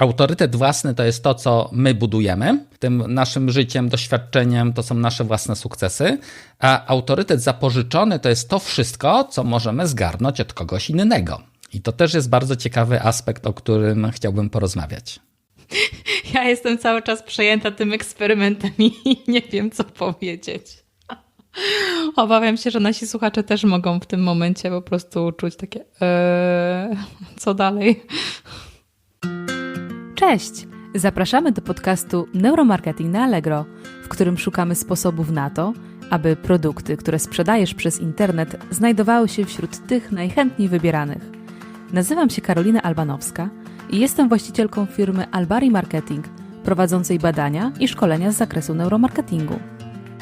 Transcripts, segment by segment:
Autorytet własny to jest to, co my budujemy, tym naszym życiem, doświadczeniem, to są nasze własne sukcesy, a autorytet zapożyczony to jest to wszystko, co możemy zgarnąć od kogoś innego. I to też jest bardzo ciekawy aspekt, o którym chciałbym porozmawiać. Ja jestem cały czas przejęta tym eksperymentem i nie wiem, co powiedzieć. Obawiam się, że nasi słuchacze też mogą w tym momencie po prostu czuć takie, ee, co dalej? Cześć! Zapraszamy do podcastu Neuromarketing na Allegro, w którym szukamy sposobów na to, aby produkty, które sprzedajesz przez internet, znajdowały się wśród tych najchętniej wybieranych. Nazywam się Karolina Albanowska i jestem właścicielką firmy Albari Marketing, prowadzącej badania i szkolenia z zakresu neuromarketingu.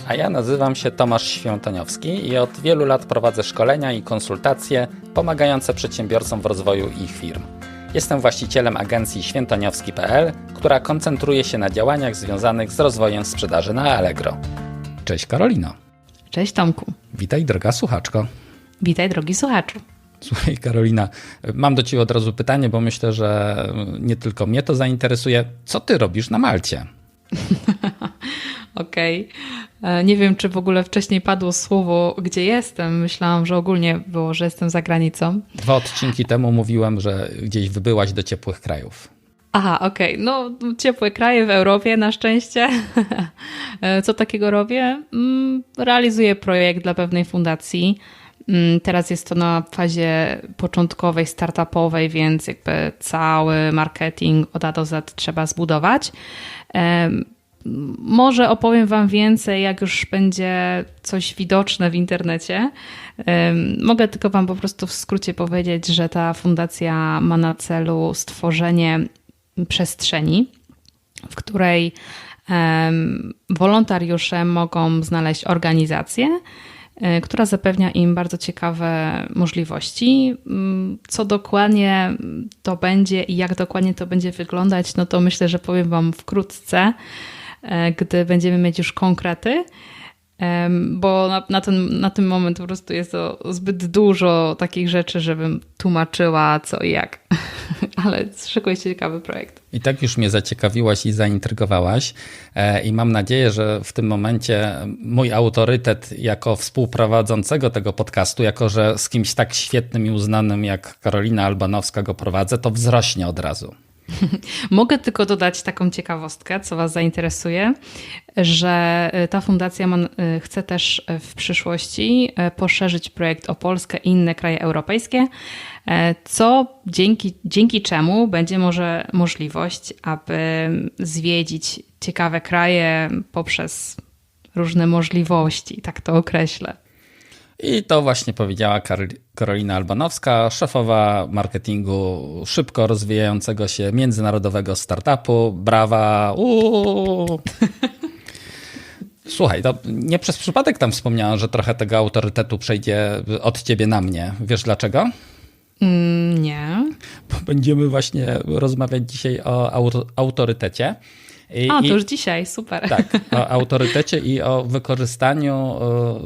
A ja nazywam się Tomasz Świątoniowski i od wielu lat prowadzę szkolenia i konsultacje pomagające przedsiębiorcom w rozwoju ich firm. Jestem właścicielem agencji świętoniowski.pl, która koncentruje się na działaniach związanych z rozwojem sprzedaży na Allegro. Cześć Karolino. Cześć Tomku. Witaj droga słuchaczko. Witaj drogi słuchaczu. Słuchaj Karolina, mam do Ciebie od razu pytanie, bo myślę, że nie tylko mnie to zainteresuje. Co Ty robisz na Malcie? Okej. Okay. Nie wiem, czy w ogóle wcześniej padło słowo, gdzie jestem. Myślałam, że ogólnie było, że jestem za granicą. Dwa odcinki temu mówiłem, że gdzieś wybyłaś do ciepłych krajów. Aha, okej. Okay. No, ciepłe kraje w Europie na szczęście. Co takiego robię? Mm, realizuję projekt dla pewnej fundacji. Mm, teraz jest to na fazie początkowej, startupowej, więc jakby cały marketing od A do Z trzeba zbudować. Może opowiem Wam więcej, jak już będzie coś widoczne w internecie. Mogę tylko Wam po prostu w skrócie powiedzieć, że ta fundacja ma na celu stworzenie przestrzeni, w której wolontariusze mogą znaleźć organizację, e, która zapewnia im bardzo ciekawe możliwości. Mm, co dokładnie to będzie i jak dokładnie to będzie wyglądać, no to myślę, że powiem Wam wkrótce. E, gdy będziemy mieć już konkrety, bo na, na, ten, na ten moment po prostu jest to zbyt dużo takich rzeczy, żebym tłumaczyła co i jak. Ale szykuje się ciekawy projekt. I tak już mnie zaciekawiłaś i zaintrygowałaś e, i mam nadzieję, że w tym momencie mój autorytet jako współprowadzącego tego podcastu, jako że z kimś tak świetnym i uznanym jak Karolina Albanowska go prowadzę, to wzrośnie od razu. Mogę tylko dodać taką ciekawostkę, co Was zainteresuje, że y, ta fundacja y, chce też w przyszłości poszerzyć projekt o Polskę i inne kraje europejskie, co dzięki, dzięki czemu będzie może możliwość, aby zwiedzić ciekawe kraje poprzez różne możliwości, tak to określę. I to właśnie powiedziała Karolina Albanowska, szefowa marketingu szybko rozwijającego się międzynarodowego startupu. Brawa! Uuu. Słuchaj, to nie przez przypadek tam wspomniałam, że trochę tego autorytetu przejdzie od ciebie na mnie. Wiesz dlaczego? Mm, nie. Bo będziemy właśnie rozmawiać dzisiaj o autorytecie. I, o, to już dzisiaj, super. Tak, o autorytecie i o wykorzystaniu,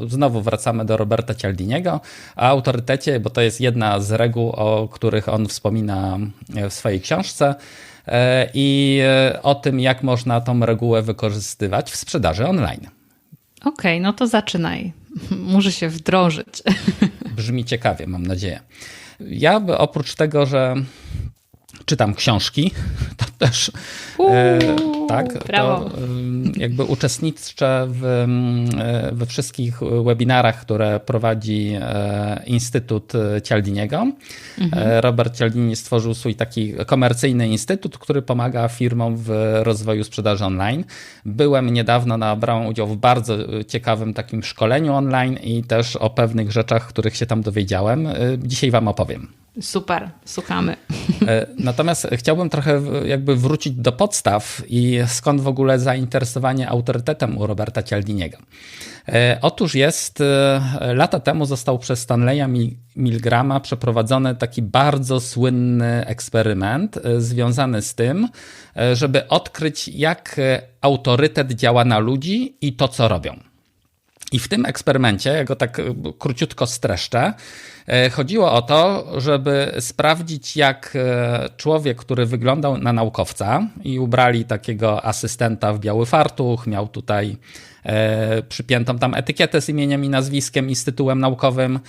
znowu wracamy do Roberta Cialdiniego, o autorytecie, bo to jest jedna z reguł, o których on wspomina w swojej książce e, i e, o tym, jak można tą regułę wykorzystywać w sprzedaży online. Okej, okay, no to zaczynaj. Muszę się wdrożyć. Brzmi ciekawie, mam nadzieję. Ja oprócz tego, że czytam książki, też e, tak, brawo. to jakby uczestniczę w, e, we wszystkich webinarach, które prowadzi e, Instytut Cialdiniego. Mhm. Robert Cialdini stworzył swój taki komercyjny instytut, który pomaga firmom w rozwoju sprzedaży online. Byłem niedawno, na, brałem udział w bardzo ciekawym takim szkoleniu online i też o pewnych rzeczach, których się tam dowiedziałem. Dzisiaj Wam opowiem. Super, słuchamy. E, natomiast chciałbym trochę jakby wrócić do podstaw i skąd w ogóle zainteresowanie autorytetem u Roberta Cialdiniego. E, otóż jest, e, lata temu został przez Stanleya Milgrama przeprowadzony taki bardzo słynny eksperyment związany z tym, żeby odkryć jak autorytet działa na ludzi i to co robią. I w tym eksperymencie, ja go tak króciutko streszczę, chodziło o to, żeby sprawdzić, jak człowiek, który wyglądał na naukowca i ubrali takiego asystenta w biały fartuch, miał tutaj E, przypiętą tam etykietę z imieniem i nazwiskiem i z tytułem naukowym.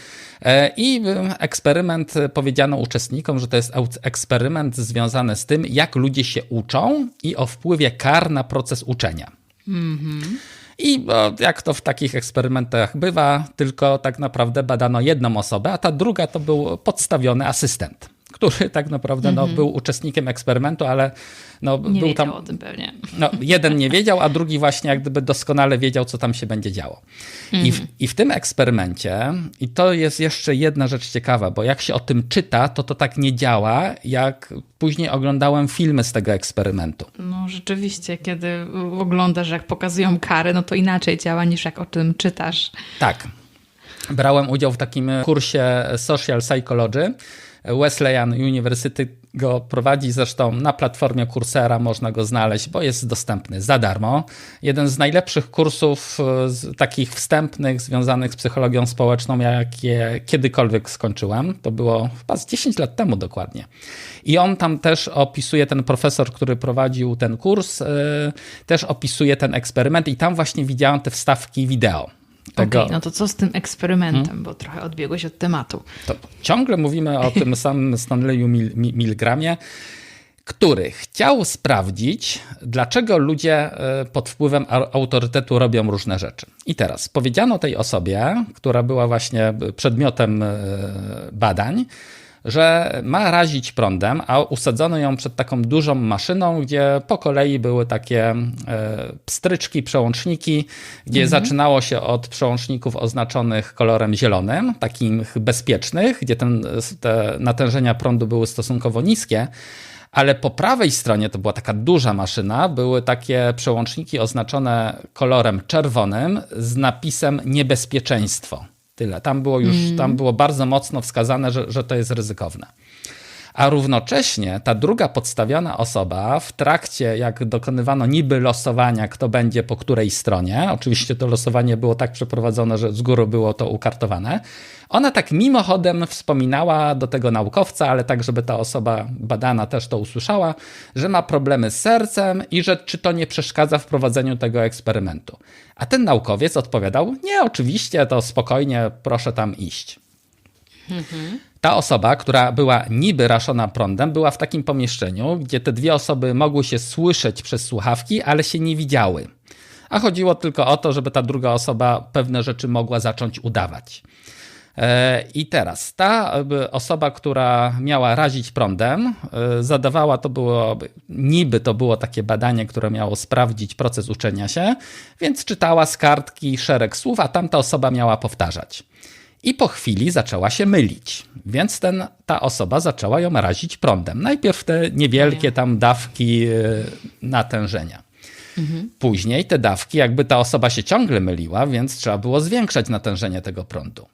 E, I eksperyment powiedziano uczestnikom, że to jest eksperyment związany z tym, jak ludzie się uczą i o wpływie kar na proces uczenia. Mm-hmm. I jak to w takich eksperymentach bywa, tylko tak naprawdę badano jedną osobę, a ta druga to był podstawiony asystent który tak naprawdę no, mhm. był uczestnikiem eksperymentu, ale no, nie był tam. o tym pewnie. No, jeden nie wiedział, a drugi właśnie jak gdyby doskonale wiedział, co tam się będzie działo. I, w, mhm. I w tym eksperymencie, i to jest jeszcze jedna rzecz ciekawa, bo jak się o tym czyta, to to tak nie działa, jak później oglądałem filmy z tego eksperymentu. No rzeczywiście, kiedy oglądasz, jak pokazują kary, no to inaczej działa niż jak o tym czytasz. Tak. Brałem udział w takim kursie Social Psychology Wesleyan University go prowadzi, zresztą na platformie Coursera można go znaleźć, bo jest dostępny za darmo. Jeden z najlepszych kursów e, takich wstępnych związanych z psychologią społeczną, jakie kiedykolwiek skończyłem. To było chyba z 10 lat temu dokładnie. I on tam też opisuje, ten profesor, który prowadził ten kurs, e, też opisuje ten eksperyment i tam właśnie widziałem te wstawki wideo. Tego... Okay, no to co z tym eksperymentem, hmm? bo trochę odbiegłeś od tematu. To ciągle mówimy o tym samym Stanleyu Mil Milgramie, który chciał sprawdzić, dlaczego ludzie e, pod wpływem autorytetu robią różne rzeczy. I teraz powiedziano tej osobie, która była właśnie przedmiotem e, badań, że ma razić prądem, a usadzono ją przed taką dużą maszyną, gdzie po kolei były takie e, pstryczki, przełączniki, gdzie mhm. zaczynało się od przełączników oznaczonych kolorem zielonym, takich bezpiecznych, gdzie ten, te natężenia prądu były stosunkowo niskie. Ale po prawej stronie to była taka duża maszyna, były takie przełączniki oznaczone kolorem czerwonym z napisem niebezpieczeństwo. Tyle. Tam było już, mm. tam było bardzo mocno wskazane, że, że to jest ryzykowne. A równocześnie ta druga podstawiona osoba w trakcie, jak dokonywano niby losowania, kto będzie po której stronie, oczywiście to losowanie było tak przeprowadzone, że z góry było to ukartowane, ona tak mimochodem wspominała do tego naukowca, ale tak, żeby ta osoba badana też to usłyszała, że ma problemy z sercem i że czy to nie przeszkadza w prowadzeniu tego eksperymentu. A ten naukowiec odpowiadał: Nie, oczywiście, to spokojnie, proszę tam iść. Mhm. Ta osoba, która była niby raszona prądem, była w takim pomieszczeniu, gdzie te dwie osoby mogły się słyszeć przez słuchawki, ale się nie widziały. A chodziło tylko o to, żeby ta druga osoba pewne rzeczy mogła zacząć udawać. E, I teraz ta osoba, która miała razić prądem, e, zadawała, to było, niby to było takie badanie, które miało sprawdzić proces uczenia się, więc czytała z kartki szereg słów, a tamta osoba miała powtarzać. I po chwili zaczęła się mylić, więc ten, ta osoba zaczęła ją razić prądem. Najpierw te niewielkie tam dawki e, natężenia. Później te dawki, jakby ta osoba się ciągle myliła, więc trzeba było zwiększać natężenie tego prądu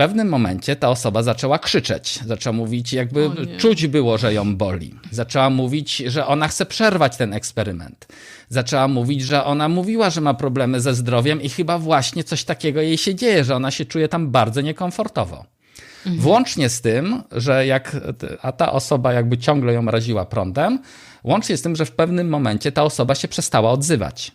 pewnym momencie ta osoba zaczęła krzyczeć, zaczęła mówić, jakby czuć było, że ją boli. Zaczęła mówić, że ona chce przerwać ten eksperyment. Zaczęła mówić, że ona mówiła, że ma problemy ze zdrowiem i chyba właśnie coś takiego jej się dzieje, że ona się czuje tam bardzo niekomfortowo. Mhm. Włącznie z tym, że jak a ta osoba jakby ciągle ją raziła prądem, łącznie z tym, że w pewnym momencie ta osoba się przestała odzywać.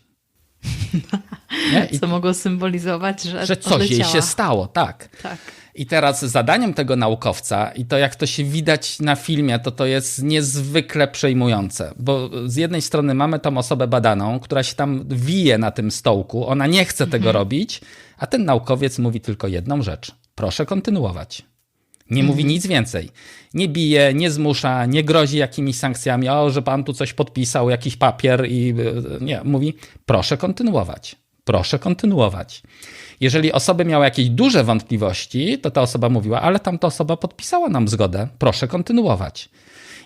I, Co mogło symbolizować, że, że coś odleciała. jej się stało, tak. tak. I teraz zadaniem tego naukowca, i to jak to się widać na filmie, to to jest niezwykle przejmujące, bo z jednej strony mamy tą osobę badaną, która się tam wije na tym stołku, ona nie chce tego mhm. robić, a ten naukowiec mówi tylko jedną rzecz: proszę kontynuować. Nie mówi mhm. nic więcej. Nie bije, nie zmusza, nie grozi jakimiś sankcjami, o, że pan tu coś podpisał, jakiś papier i nie. Mówi, proszę kontynuować. Proszę kontynuować. Jeżeli osoby miały jakieś duże wątpliwości, to ta osoba mówiła, ale tamta osoba podpisała nam zgodę, proszę kontynuować.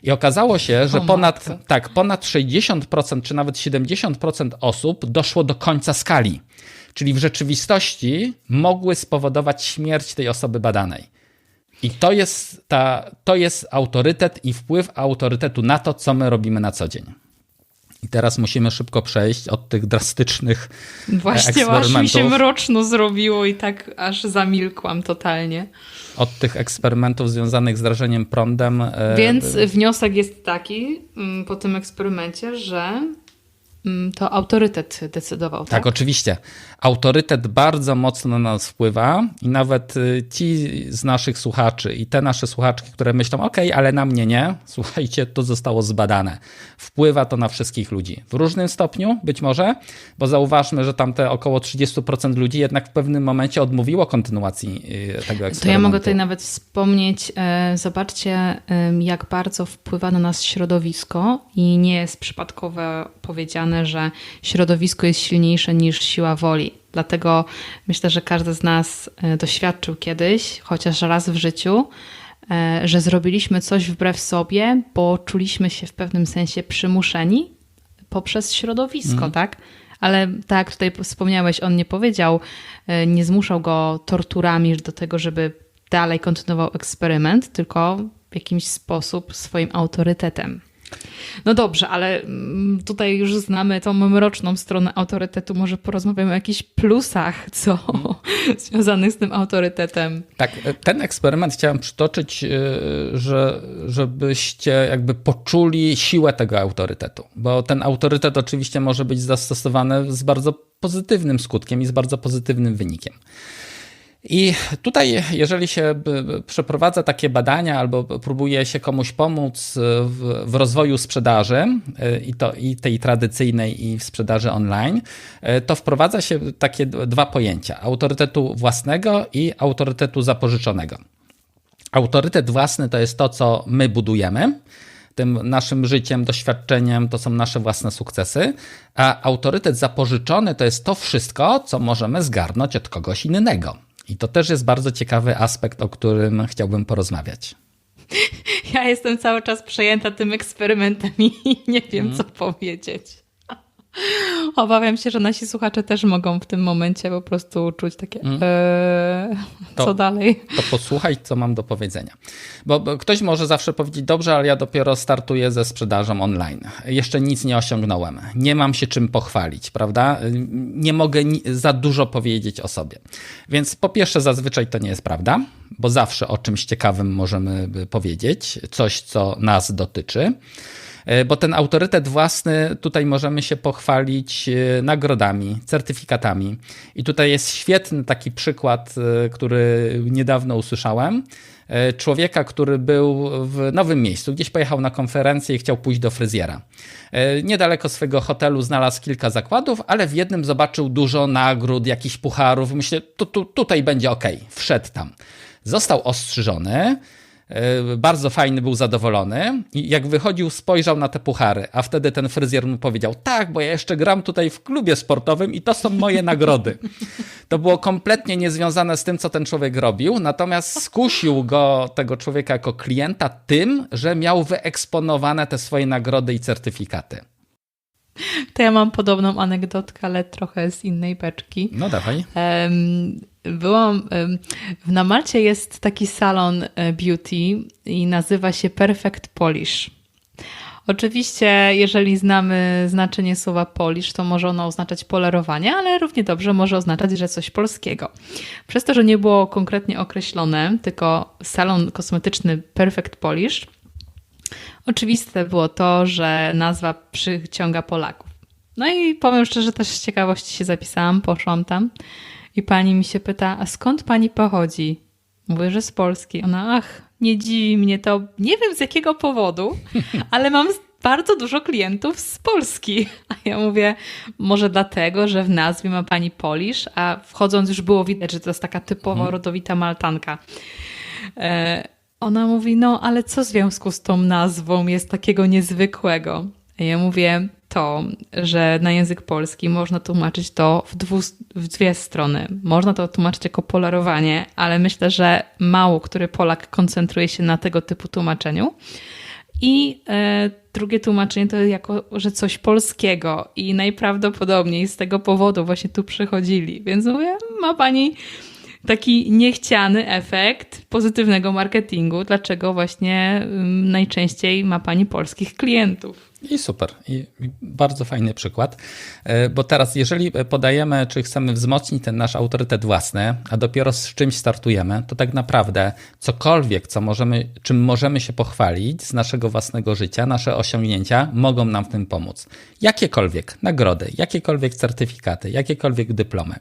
I okazało się, że ponad, tak, ponad 60% czy nawet 70% osób doszło do końca skali. Czyli w rzeczywistości mogły spowodować śmierć tej osoby badanej. I to jest, ta, to jest autorytet i wpływ autorytetu na to, co my robimy na co dzień. I teraz musimy szybko przejść od tych drastycznych Właśnie, eksperymentów. aż mi się mroczno zrobiło i tak aż zamilkłam totalnie. Od tych eksperymentów związanych z drażeniem prądem. e, Więc wniosek jest taki mm, po tym eksperymencie, że to autorytet decydował, tak? Tak, oczywiście. Autorytet bardzo mocno na nas wpływa i nawet y, ci z naszych słuchaczy i te nasze słuchaczki, które myślą, ok, ale na mnie nie, słuchajcie, to zostało zbadane. Wpływa to na wszystkich ludzi. W różnym stopniu być może, bo zauważmy, że tam te około 30% ludzi jednak w pewnym momencie odmówiło kontynuacji y, tego eksperymentu. To ja mogę tutaj nawet wspomnieć, e, zobaczcie, jak bardzo wpływa na nas środowisko i nie jest przypadkowo powiedziane, że środowisko jest silniejsze niż siła woli. Dlatego myślę, że każdy z nas e, doświadczył kiedyś, chociaż raz w życiu, e, że zrobiliśmy coś wbrew sobie, bo czuliśmy się w pewnym sensie przymuszeni poprzez środowisko, tak? Ale tak jak tutaj wspomniałeś, on nie powiedział, e, nie zmuszał go torturami do tego, żeby dalej kontynuował eksperyment, tylko w jakiś sposób swoim autorytetem. No dobrze, ale mm, tutaj już znamy tą mroczną stronę autorytetu. Może porozmawiamy o jakichś plusach, co związanych z tym autorytetem. Tak, ten eksperyment chciałem przytoczyć, y, że, żebyście jakby poczuli siłę tego autorytetu, bo ten autorytet oczywiście może być zastosowany z bardzo pozytywnym skutkiem i z bardzo pozytywnym wynikiem. I tutaj, jeżeli się przeprowadza takie badania albo próbuje się komuś pomóc w, w, rozwoju sprzedaży, y, i, to, i tej tradycyjnej, i w sprzedaży online, y, to wprowadza się takie dwa pojęcia: autorytetu własnego i autorytetu zapożyczonego. Autorytet własny to jest to, co my budujemy tym naszym życiem, doświadczeniem, to są nasze własne sukcesy, a autorytet zapożyczony to jest to wszystko, co możemy zgarnąć od kogoś innego. I to też jest bardzo ciekawy aspekt, o którym chciałbym porozmawiać. Ja jestem cały czas przejęta tym eksperymentem i nie wiem, mm. co powiedzieć. Obawiam się, że nasi słuchacze też mogą w tym momencie po prostu czuć takie, mm. ee, to, co dalej. To posłuchaj, co mam do powiedzenia. Bo, bo, ktoś może zawsze powiedzieć, dobrze, ale ja dopiero startuję ze sprzedażą online. Jeszcze nic nie osiągnąłem. Nie mam się czym pochwalić, prawda? Nie mogę za dużo powiedzieć o sobie. Więc po pierwsze, zazwyczaj to nie jest prawda, bo zawsze o czymś ciekawym możemy powiedzieć, coś, co nas dotyczy. E, bo ten autorytet własny tutaj możemy się pochwalić e, nagrodami, certyfikatami. I tutaj jest świetny taki przykład, e, który niedawno usłyszałem. Człowieka, który był w nowym miejscu, gdzieś pojechał na konferencję i chciał pójść do fryzjera. Niedaleko swojego hotelu znalazł kilka zakładów, ale w jednym zobaczył dużo nagród, jakichś pucharów. Myślę, tu, tu, tutaj będzie ok. Wszedł tam. Został ostrzyżony bardzo fajny, był zadowolony i jak wychodził, spojrzał na te puchary, a wtedy ten fryzjer mu powiedział: Tak, bo ja jeszcze gram tutaj w klubie sportowym i to są moje nagrody. To było kompletnie niezwiązane z tym, co ten człowiek robił, natomiast skusił go, tego człowieka, jako klienta tym, że miał wyeksponowane te swoje nagrody i certyfikaty. To ja mam podobną anegdotkę, ale trochę z innej beczki. No dawaj. Byłam, na Malcie jest taki salon e, beauty i nazywa się Perfect Polish. Oczywiście, jeżeli znamy znaczenie słowa polish, to może ono oznaczać polerowanie, ale równie dobrze może oznaczać, że coś polskiego. Przez to, że nie było konkretnie określone, tylko salon kosmetyczny Perfect Polish, oczywiste było to, że nazwa przyciąga Polaków. No i powiem szczerze, też z ciekawości się zapisałam, poszłam tam. I pani mi się pyta, a skąd pani pochodzi? Mówię, że z Polski. Ona, ach, nie dziwi mnie to, nie wiem z jakiego powodu, ale mam bardzo dużo klientów z Polski. A ja mówię, może dlatego, że w nazwie ma pani Polish, a wchodząc już było widać, że to jest taka typowo mhm. rodowita Maltanka. E, ona mówi, no ale co w związku z tą nazwą jest takiego niezwykłego? Ja mówię, to, że na język polski można tłumaczyć to w, dwu, w dwie strony. Można to tłumaczyć jako polarowanie, ale myślę, że mało który Polak koncentruje się na tego typu tłumaczeniu. I e, drugie tłumaczenie to jako, że coś polskiego i najprawdopodobniej z tego powodu właśnie tu przychodzili. Więc mówię, ma pani taki niechciany efekt pozytywnego marketingu, dlaczego właśnie um, najczęściej ma pani polskich klientów. I super. I bardzo fajny przykład. E, bo teraz, jeżeli podajemy, czy chcemy wzmocnić ten nasz autorytet własny, a dopiero z czymś startujemy, to tak naprawdę cokolwiek, co możemy, czym możemy się pochwalić z naszego własnego życia, nasze osiągnięcia mogą nam w tym pomóc. Jakiekolwiek nagrody, jakiekolwiek certyfikaty, jakiekolwiek dyplomy.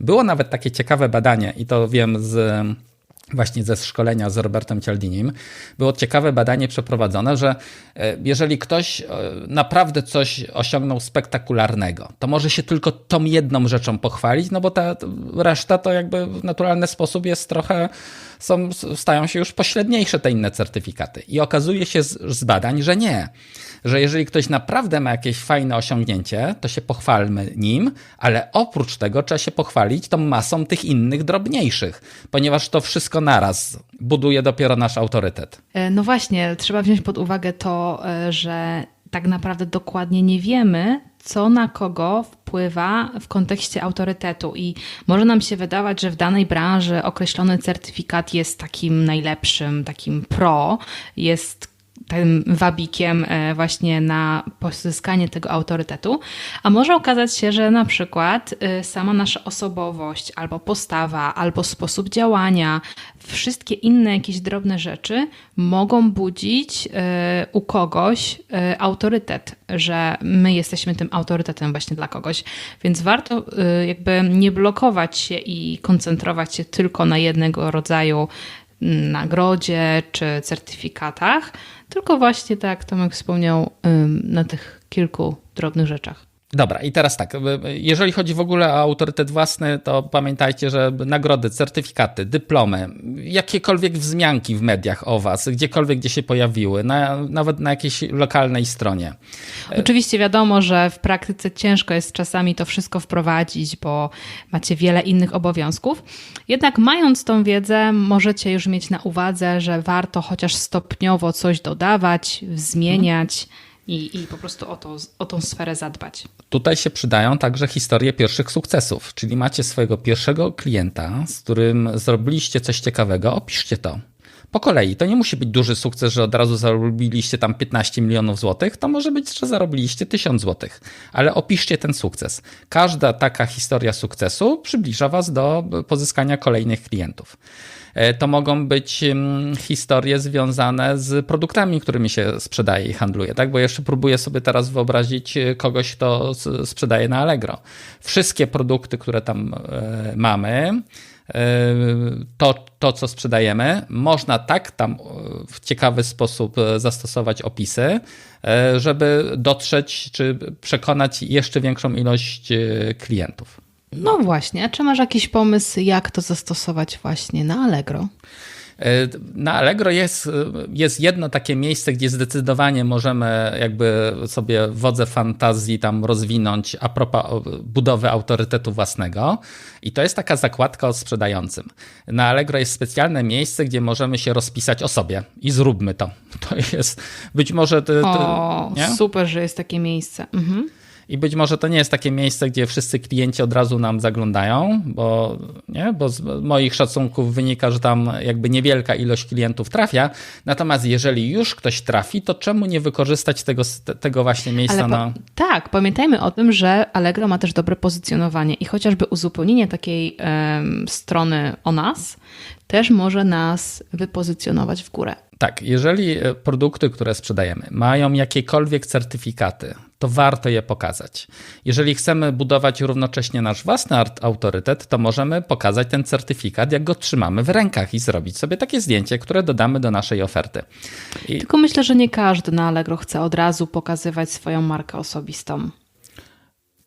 Było nawet takie ciekawe badanie, i to wiem z właśnie ze szkolenia z Robertem Cialdinim, było ciekawe badanie przeprowadzone, że e, jeżeli ktoś e, naprawdę coś osiągnął spektakularnego, to może się tylko tą jedną rzeczą pochwalić, no bo ta reszta to jakby w naturalny sposób jest trochę, są, stają się już pośredniejsze te inne certyfikaty. I okazuje się z, z badań, że nie że jeżeli ktoś naprawdę ma jakieś fajne osiągnięcie, to się pochwalmy nim, ale oprócz tego trzeba się pochwalić tą masą tych innych drobniejszych, ponieważ to wszystko naraz buduje dopiero nasz autorytet. E, no właśnie, trzeba wziąć pod uwagę to, e, że tak naprawdę dokładnie nie wiemy, co na kogo wpływa w kontekście autorytetu. I może nam się wydawać, że w danej branży określony certyfikat jest takim najlepszym, takim pro, jest tym wabikiem e, właśnie na pozyskanie tego autorytetu, a może okazać się, że na przykład e, sama nasza osobowość, albo postawa, albo sposób działania, wszystkie inne jakieś drobne rzeczy mogą budzić e, u kogoś autorytet, że my jesteśmy tym autorytetem właśnie dla kogoś. Więc warto jakby nie blokować się i koncentrować się tylko na jednego rodzaju nagrodzie czy certyfikatach, tylko właśnie tak jak Tomek wspomniał, na tych kilku drobnych rzeczach. Dobra, i teraz tak, jeżeli chodzi w ogóle o autorytet własny, to pamiętajcie, że nagrody, certyfikaty, dyplomy, jakiekolwiek wzmianki w mediach o was, gdziekolwiek, gdzie się pojawiły, na, nawet na jakiejś lokalnej stronie. Oczywiście wiadomo, że w praktyce ciężko jest czasami to wszystko wprowadzić, bo macie wiele innych obowiązków. Jednak mając tą wiedzę, możecie już mieć na uwadze, że warto chociaż stopniowo coś dodawać, zmieniać. Hmm i, i po prostu o, to, o tą sferę zadbać. Tutaj się przydają także historie pierwszych sukcesów, czyli macie swojego pierwszego klienta, z którym zrobiliście coś ciekawego, opiszcie to. Po kolei, to nie musi być duży sukces, że od razu zarobiliście tam 15 milionów złotych, to może być, że zarobiliście 1000 złotych, ale opiszcie ten sukces. Każda taka historia sukcesu przybliża Was do pozyskania kolejnych klientów. E, to mogą być historie związane z produktami, którymi się sprzedaje i handluje, tak? Bo jeszcze próbuję sobie teraz wyobrazić e, kogoś, kto sprzedaje na Allegro. Wszystkie produkty, które tam e, mamy, to, to, co sprzedajemy, można tak tam w ciekawy sposób zastosować opisy, żeby dotrzeć czy przekonać jeszcze większą ilość klientów. No właśnie, a czy masz jakiś pomysł, jak to zastosować właśnie na Allegro? E, na Allegro jest, jest jedno takie miejsce, gdzie zdecydowanie możemy jakby sobie wodze fantazji tam rozwinąć a propos budowy autorytetu własnego. I to jest taka zakładka o sprzedającym. Na Allegro jest specjalne miejsce, gdzie możemy się rozpisać o sobie i zróbmy to. To jest być może... To, to, o, super, że jest takie miejsce. Mhm. I być może to nie jest takie miejsce, gdzie wszyscy klienci od razu nam zaglądają, bo, nie? bo z moich szacunków wynika, że tam jakby niewielka ilość klientów trafia. Natomiast jeżeli już ktoś trafi, to czemu nie wykorzystać tego, tego właśnie miejsca po, na. Tak, pamiętajmy o tym, że Allegro ma też dobre pozycjonowanie i chociażby uzupełnienie takiej um, strony o nas też może nas wypozycjonować w górę. Tak, jeżeli e, produkty, które sprzedajemy, mają jakiekolwiek certyfikaty, to warto je pokazać. Jeżeli chcemy budować równocześnie nasz własny autorytet, to możemy pokazać ten certyfikat, jak go trzymamy w rękach i zrobić sobie takie zdjęcie, które dodamy do naszej oferty. I... Tylko myślę, że nie każdy na Allegro chce od razu pokazywać swoją markę osobistą.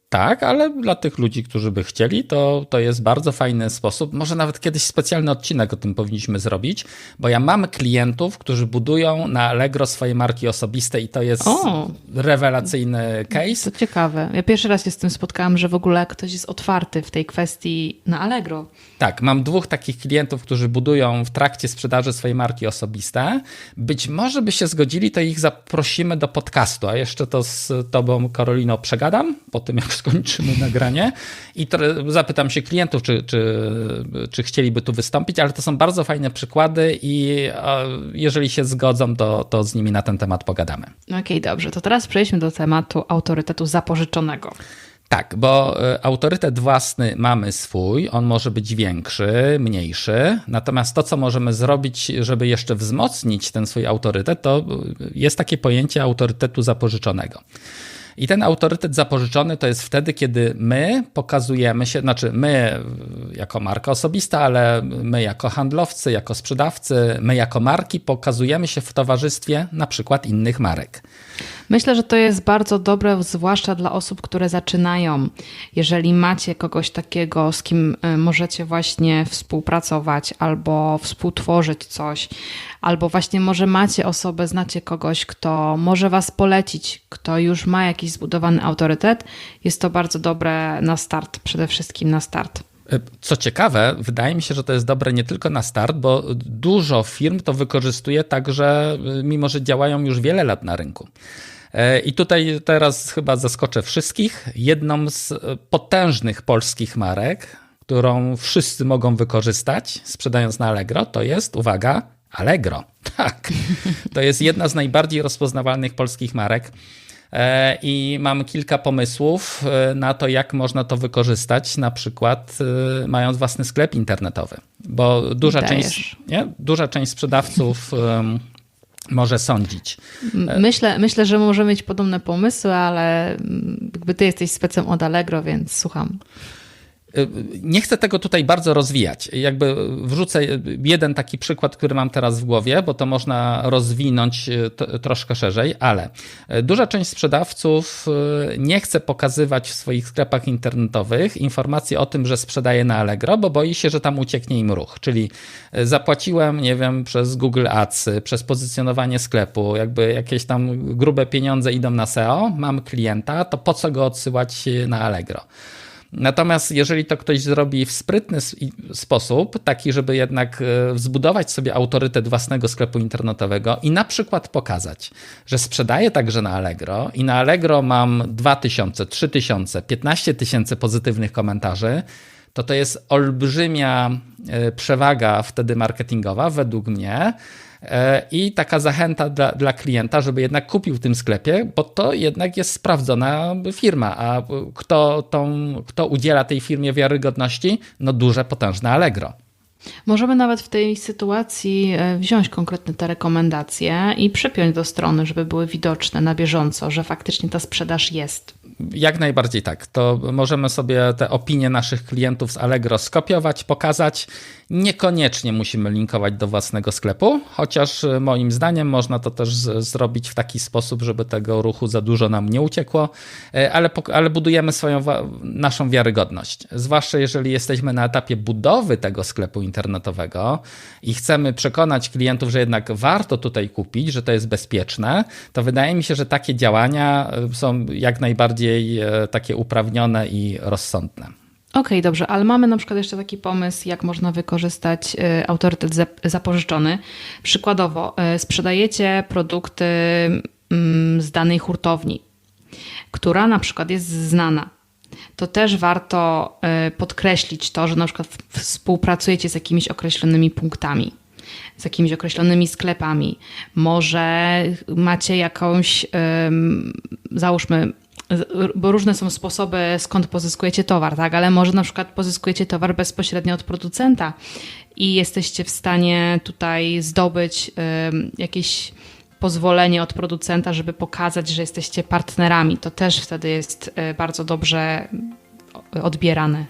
Tak, ale dla tych ludzi, którzy by chcieli, to, to jest bardzo fajny sposób. Może nawet kiedyś specjalny odcinek o tym powinniśmy zrobić, bo ja mam klientów, którzy budują na Allegro swoje marki osobiste i to jest o, rewelacyjny case. To ciekawe. Ja pierwszy raz się z tym spotkałam, że w ogóle ktoś jest otwarty w tej kwestii na Allegro. Tak, mam dwóch takich klientów, którzy budują w trakcie sprzedaży swoje marki osobiste. Być może by się zgodzili, to ich zaprosimy do podcastu, a jeszcze to z tobą, Karolino, przegadam po tym, jak skończymy nagranie i zapytam się klientów, czy, czy, czy chcieliby tu wystąpić, ale to są bardzo fajne przykłady i jeżeli się zgodzą, to, to z nimi na ten temat pogadamy. Okej, okay, dobrze. To teraz przejdźmy do tematu autorytetu zapożyczonego. Tak, bo e, autorytet własny mamy swój, on może być większy, mniejszy, natomiast to, co możemy zrobić, żeby jeszcze wzmocnić ten swój autorytet, to jest takie pojęcie autorytetu zapożyczonego. I ten autorytet zapożyczony to jest wtedy, kiedy my pokazujemy się, znaczy my jako marka osobista, ale my jako handlowcy, jako sprzedawcy, my jako marki pokazujemy się w towarzystwie na przykład innych marek. Myślę, że to jest bardzo dobre, zwłaszcza dla osób, które zaczynają. Jeżeli macie kogoś takiego, z kim y, możecie właśnie współpracować albo współtworzyć coś, albo właśnie może macie osobę, znacie kogoś, kto może was polecić, kto już ma jakiś zbudowany autorytet, jest to bardzo dobre na start, przede wszystkim na start. E, co ciekawe, wydaje mi się, że to jest dobre nie tylko na start, bo dużo firm to wykorzystuje także, y, mimo że działają już wiele lat na rynku. E, I tutaj teraz chyba zaskoczę wszystkich. Jedną z e, potężnych polskich marek, którą wszyscy mogą wykorzystać, sprzedając na Allegro, to jest, uwaga, Allegro. Tak. To jest jedna z najbardziej rozpoznawalnych polskich marek. E, I mam kilka pomysłów na to, jak można to wykorzystać, na przykład mając własny sklep internetowy. Bo duża część, nie? duża część sprzedawców może sądzić. Myślę, myślę, że możemy mieć podobne pomysły, ale jakby ty jesteś specem od Allegro, więc słucham. Y, nie chcę tego tutaj bardzo rozwijać. Jakby wrzucę jeden taki przykład, który mam teraz w głowie, bo to można rozwinąć y, troszkę szerzej, ale y, duża część sprzedawców nie chce pokazywać w swoich sklepach internetowych informacji o tym, że sprzedaje na Allegro, bo boi się, że tam ucieknie im ruch. Czyli zapłaciłem, nie wiem, przez Google Ads, przez pozycjonowanie sklepu, jakby jakieś tam grube pieniądze idą na SEO, mam klienta, to po co go odsyłać na Allegro? Natomiast jeżeli to ktoś zrobi w sprytny sposób, taki, żeby jednak e, zbudować sobie autorytet własnego sklepu internetowego i na przykład pokazać, że sprzedaję także na Allegro i na Allegro mam 2000, 3000, 15 tysięcy pozytywnych komentarzy, to to jest olbrzymia e, przewaga wtedy marketingowa według mnie, E, i taka zachęta dla, dla klienta, żeby jednak kupił w tym sklepie, bo to jednak jest sprawdzona firma, a kto, tą, kto udziela tej firmie wiarygodności? No duże, potężne Allegro. Możemy nawet w tej sytuacji e, wziąć konkretne te rekomendacje i przypiąć do strony, żeby były widoczne na bieżąco, że faktycznie ta sprzedaż jest. Jak najbardziej tak. To możemy sobie te opinie naszych klientów z Allegro skopiować, pokazać. Niekoniecznie musimy linkować do własnego sklepu, chociaż e, moim zdaniem można to też zrobić w taki sposób, żeby tego ruchu za dużo nam nie uciekło, e, ale, ale budujemy swoją naszą wiarygodność. Zwłaszcza jeżeli jesteśmy na etapie budowy tego sklepu internetowego i chcemy przekonać klientów, że jednak warto tutaj kupić, że to jest bezpieczne, to wydaje mi się, że takie działania e, są jak najbardziej takie uprawnione i rozsądne. Okej, okay, dobrze, ale mamy na przykład jeszcze taki pomysł, jak można wykorzystać y, autorytet zapożyczony. Przykładowo, y, sprzedajecie produkty mm, z danej hurtowni, która na przykład jest znana. To też warto y, podkreślić to, że na przykład współpracujecie z jakimiś określonymi punktami z jakimiś określonymi sklepami. Może macie jakąś, załóżmy, bo różne są sposoby, skąd pozyskujecie towar, tak? Ale może na przykład pozyskujecie towar bezpośrednio od producenta i jesteście w stanie tutaj zdobyć jakieś pozwolenie od producenta, żeby pokazać, że jesteście partnerami. To też wtedy jest y, bardzo dobrze odbierane.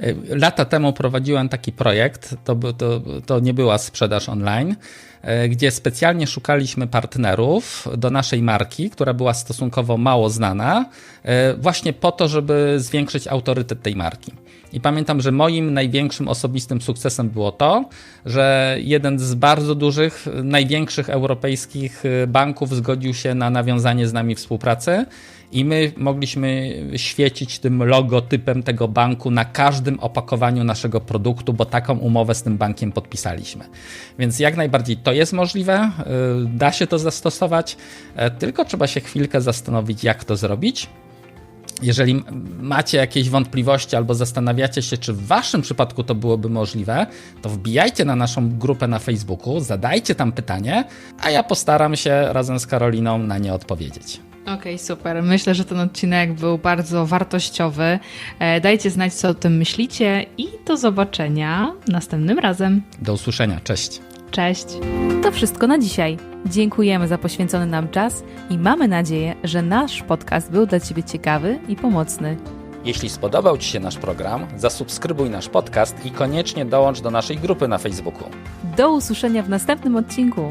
Y, lata temu prowadziłem taki projekt, to, to, to nie była sprzedaż online, y, gdzie specjalnie szukaliśmy partnerów do naszej marki, która była stosunkowo mało znana, y, właśnie po to, żeby zwiększyć autorytet tej marki. I pamiętam, że moim największym osobistym sukcesem było to, że jeden z bardzo dużych, największych europejskich banków zgodził się na nawiązanie z nami współpracy i my mogliśmy świecić tym logotypem tego banku na każdym opakowaniu naszego produktu, bo taką umowę z tym bankiem podpisaliśmy. Więc jak najbardziej to jest możliwe, y, da się to zastosować, e, tylko trzeba się chwilkę zastanowić, jak to zrobić. jeżeli macie jakieś wątpliwości albo zastanawiacie się, czy w Waszym przypadku to byłoby możliwe, to wbijajcie na naszą grupę na Facebooku, zadajcie tam pytanie, a ja postaram się razem z Karoliną na nie odpowiedzieć. Okej, okay, super. Myślę, że ten odcinek był bardzo wartościowy. E, dajcie znać, co o tym myślicie i do zobaczenia następnym razem. Do usłyszenia. Cześć. Cześć. To wszystko na dzisiaj. Dziękujemy za poświęcony nam czas i mamy nadzieję, że nasz podcast był dla Ciebie ciekawy i pomocny. Jeśli spodobał Ci się nasz program, zasubskrybuj nasz podcast i koniecznie dołącz do naszej grupy na Facebooku. Do usłyszenia w następnym odcinku.